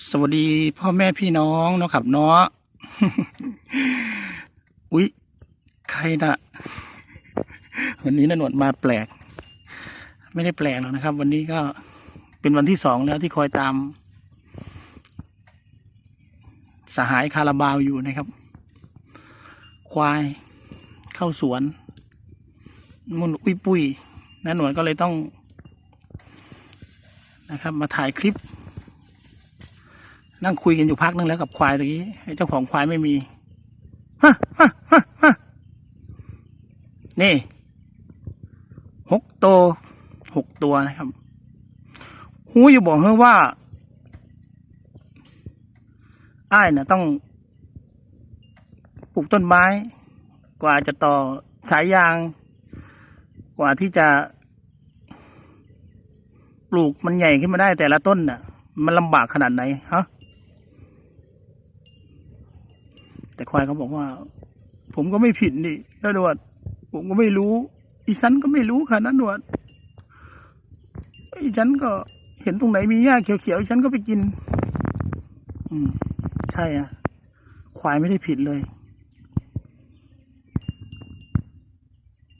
สวัสดีพ่อแม่พี่น้องเนาะครับเนาะอุ๊ย ใครนะวันนี้นหนวดมาแปลก ไม่ได้แปลกหรอกนะครับ วันนี้ก็เป็นวันที่สองแล้วที่คอยตาม สหายคาราบาวอยู่นะครับ ควายเข้าสวน มุนอุ้ยปุ้ยนหนวดก็เลยต้อง นะครับ มาถ่ายคลิป นั่งคุยกันอยู่พักนึงแล้วกับควายตะกี้ไอ้เจ้าของควายไม่มีฮะฮะฮะฮะนี่หกตัวหกตัวนะครับ หูอยู่บอกเฮ้ว่าอ้ายเนี่ยต้องปลูกต้นไม้ กว่าจะต่อสายยาง กว่าที่จะปลูกมันใหญ่ขึ้นมาได้แต่ละต้นน่ะ มันลำบากขนาดไหนฮะ แต่ ควายเขาบอกว่า ผมก็ไม่ผิดนี่นะหนวด ผมก็ไม่รู้อีฉันก็ไม่รู้ค่ะนะหนวดอีฉันก็เห็นตรงไหนมีหญ้าเขียวๆอีฉันก็ไปกิน อืม ใช่อะ ควายไม่ได้ผิดเลย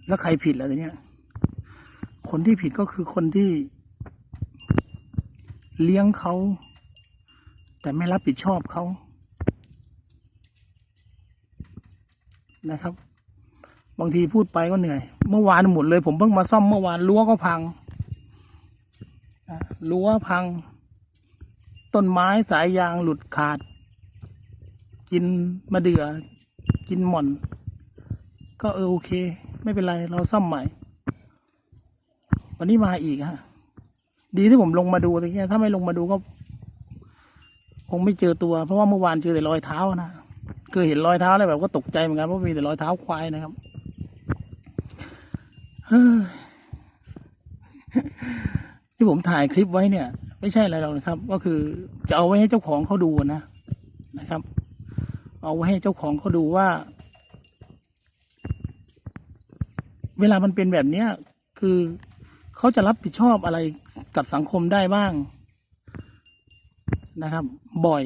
แล้วใครผิดล่ะทีเนี้ยคนที่ผิดก็คือคนที่ เลี้ยงเขา แต่ไม่รับผิดชอบเขา นะครับ บางทีพูดไปก็เหนื่อย เมื่อวานหมดเลย ผมเพิ่งมาซ่อมเมื่อวานรั้วก็พังรั้วพัง ต้นไม้สายยางหลุดขาด กินมะเดื่อ กินหม่อน ก็เออโอเค ไม่เป็นไรเราซ่อมใหม่ วันนี้มาอีกฮะดีที่ผมลงมาดูตะกี้ถ้าไม่ลงมาดูก็ คงไม่เจอตัว เพราะว่าเมื่อวานเจอแต่รอยเท้านะ เคยเห็นรอยเท้าแล้วแบบก็ตกใจเหมือนกันเพราะมีแต่รอยเท้าควายนะครับที่ผมถ่ายคลิปไว้เนี่ย ไม่ใช่อะไรหรอกนะครับ ก็คือจะเอาไว้ให้เจ้าของเขาดูนะนะครับ เอาไว้ให้เจ้าของเขาดูว่า เวลามันเป็นแบบเนี้ยคือเขาจะรับผิดชอบอะไรกับสังคมได้บ้างนะครับ บ่อย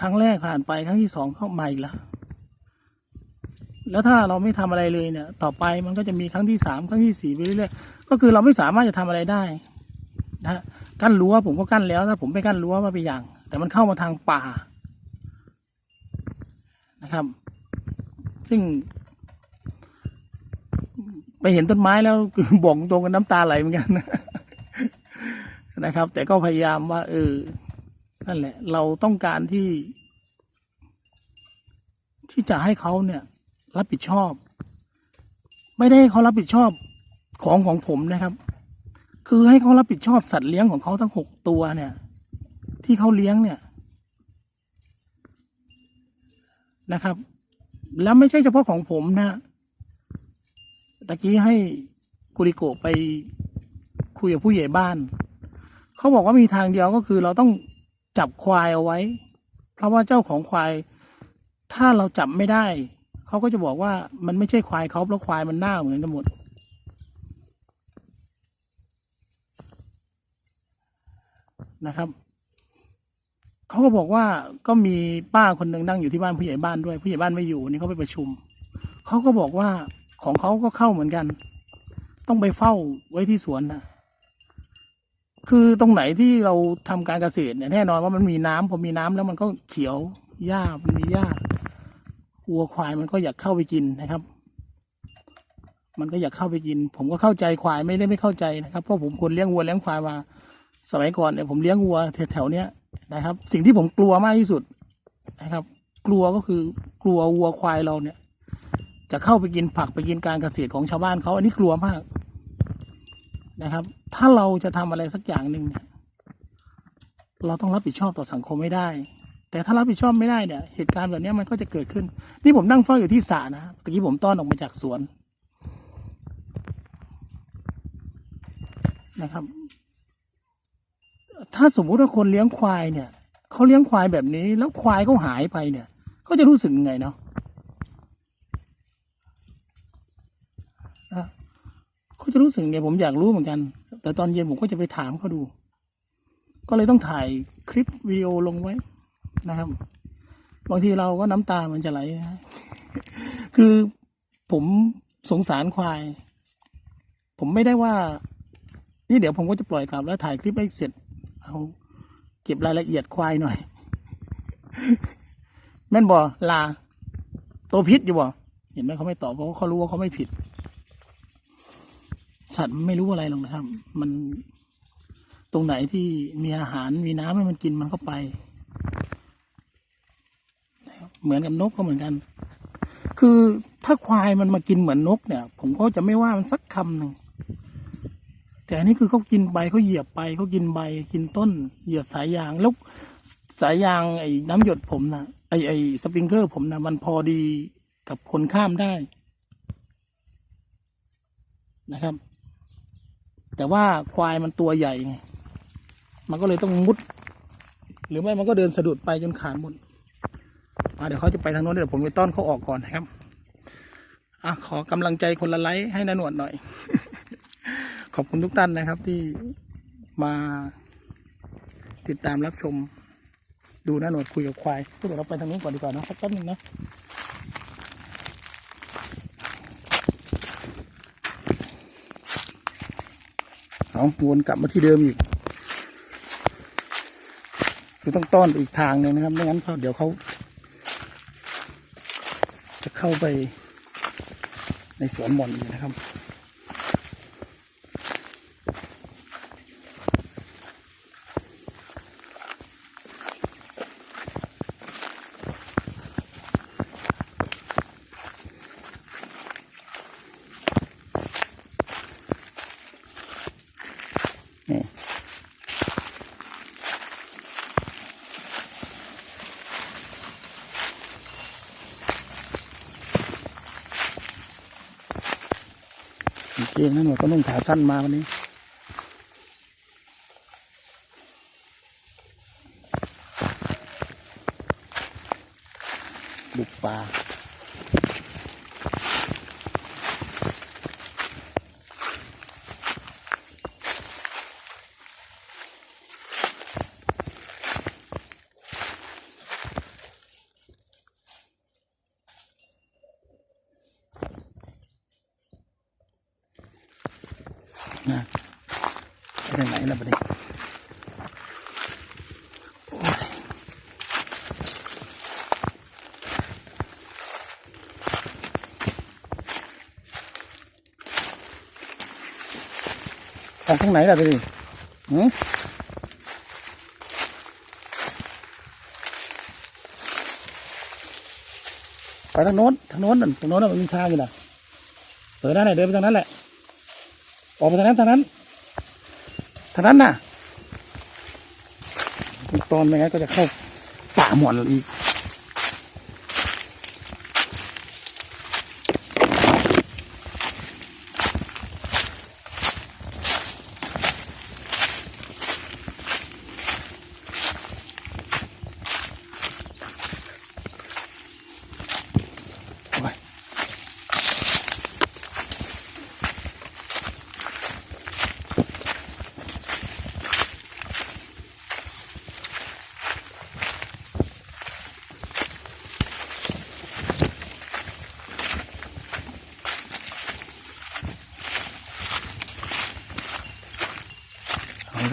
ครั้งแรกผ่านไปครั้งที่สองเข้ามาอีกแล้วแล้วถ้าเราไม่ทำอะไรเลยเนี่ย ต่อไปมันก็จะมีครั้งที่สามครั้งที่สี่ไปเรื่อยๆก็คือเราไม่สามารถจะทำอะไรได้นะกั้นรั้วผมก็กั้นแล้วถ้าผมไม่กั้นรั้วมาไปอย่าง แต่มันเข้ามาทางป่านะครับ ซึ่ง ไปเห็นต้นไม้แล้วบอกตรงกันน้ำตาไหลเหมือนกันนะครับ แต่ก็พยายามว่าเออ นั่นแหละ เราต้องการที่ ที่จะให้เขาเนี่ย รับผิดชอบ ไม่ได้ให้เขารับผิดชอบของของผมนะครับ คือให้เขารับผิดชอบสัตว์เลี้ยงของเขาทั้งหกตัวเนี่ย ที่เขาเลี้ยงเนี่ยนะครับ แล้วไม่ใช่เฉพาะของผมนะตะกี้ให้กุริโกะไปคุยกับผู้ใหญ่บ้าน เขาบอกว่ามีทางเดียวก็คือเราต้อง จับควายเอาไว้ เพราะว่าเจ้าของควาย ถ้าเราจับไม่ได้ เขาก็จะบอกว่ามันไม่ใช่ควายเขาเพราะควายมันหน้าเหมือนกันหมด นะครับเขาก็บอกว่าก็มีป้าคนหนึ่งนั่งอยู่ที่บ้านผู้ใหญ่บ้านด้วยผู้ใหญ่บ้านไม่อยู่นนี่เขาไปประชุมเขาก็บอกว่าของเขาก็เข้าเหมือนกัน ต้องไปเฝ้าไว้ที่สวนนะ คือตรงไหนที่เราทำการเกษตรเนี่ยแน่นอนว่ามันมีน้ำพอมีน้ำแล้วมันก็เขียวหญ้ามันมีหญ้าวัวควายมันก็อยากเข้าไปกินนะครับ มันก็อยากเข้าไปกิน ผมก็เข้าใจควายไม่ได้ไม่เข้าใจนะครับเพราะผมคนเลี้ยงวัวเลี้ยงควายมา สมัยก่อนเนี่ยผมเลี้ยงวัวแถวๆเนี้ยนะครับ สิ่งที่ผมกลัวมากที่สุดนะครับ กลัวก็คือกลัววัวควายเราเนี่ย จะเข้าไปกินผักไปกินการเกษตรของชาวบ้านเขาอันนี้กลัวมากนะครับถ้าเราจะทำอะไรสักอย่างหนึ่งเนี่ยเราต้องรับผิดชอบต่อสังคมไม่ได้ แต่ถ้ารับผิดชอบไม่ได้เนี่ย เหตุการณ์แบบนี้มันก็จะเกิดขึ้น นี่ผมนั่งเฝ้าอยู่ที่สระนะตะกี้ผมต้อนออกมาจากสวนนะครับ ถ้าสมมุติว่าคนเลี้ยงควายเนี่ยเขาเลี้ยงควายแบบนี้ แล้วควายเขาหายไปเนี่ยเขาจะรู้สึกยังไงเนาะนะเขาจะรู้สึกไงผมอยากรู้เหมือนกัน แต่ตอนเย็นผมก็จะไปถามเขาดู ก็เลยต้องถ่ายคลิปวิดีโอลงไว้นะครับ บางทีเราก็น้ำตามันจะไหลคือผมสงสารควาย ผมไม่ได้ว่า นี่เดี๋ยวผมก็จะปล่อยกลับแล้วถ่ายคลิปให้เสร็จ เอาเก็บรายละเอียดควายหน่อย แม่นบอลา ตัวพิษอยู่บ่เห็นไหมเขาไม่ตอบเพราะเขารู้ว่าเขาไม่ผิด สัตว์มันไม่รู้อะไรหรอกนะครับ มันตรงไหนที่มีอาหารมีน้ำให้มันกินมันก็ไปเหมือนกับนกก็เหมือนกัน คือถ้าควายมันมากินเหมือนนกเนี่ย ผมก็จะไม่ว่ามันสักคำหนึ่งแต่อันนี้คือเขากินใบเขาเหยียบไปเขากินใบกินต้น เหยียบสายยางแล้วสายยางไอ้น้ำหยดผมนะไอ้ไอ้สปริงเกอร์ผมนะมันพอดีกับคนข้ามได้นะครับ แต่ว่าควายมันตัวใหญ่ไงมันก็เลยต้องมุด หรือไม่มันก็เดินสะดุดไปจนขาดหมดเดี๋ยวเขาจะไปทางโน้นเดี๋ยวผมไปต้อนเขาออกก่อนนะครับอะขอกำลังใจคนละไลค์ให้นาหนวดหน่อย ขอบคุณทุกท่านนะครับที่มาติดตามรับชม ดูน้าหนวดคุยกับควายเดี๋ยวเราไปทางนู้นก่อนดีกว่านะสักแป๊บนึงนะ เอาวนกลับมาที่เดิมอีก คือต้องต้อนอีกทางหนึ่งนะครับไม่งั้นเขาเดี๋ยวเขาจะเข้าไปในสวนหม่อนนะครับ เกงนั่นหนูก็นุ่งขาสั้นมาวันนี้บุกป่า นะไปทางไหนล่ะบัดนี้โอ้ยออกทางไหนล่ะบัดนี้หืมไปทางโน้นทางโน้นนั่นทางโน้นน่ะมันมีทางอยู่นะเปิดได้ไหนเดินไปทางนั้นแหละ ออกไปทางนั้นทางนั้นทางนั้นน่ะตอนไม่งั้นก็จะเข้าป่าหมอนอีก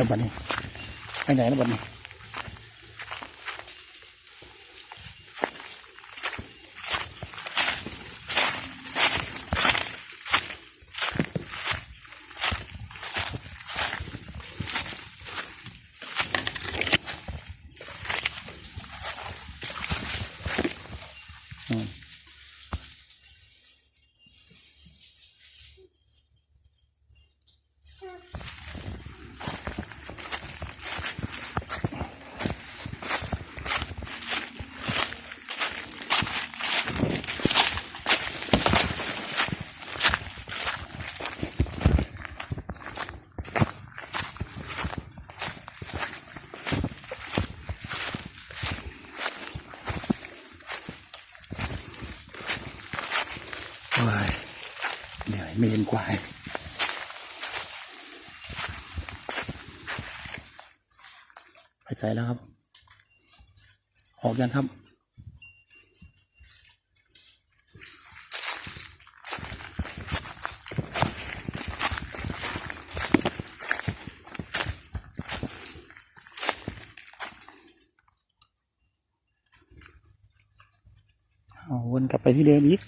แล้วบัดนี้ไปไหนแล้วบัดนี้อืมโอ้ย เหนื่อยไม่เห็นควายไปใส่แล้วครับ ออกยังครับ เอาวนกลับไปที่เดิมอีก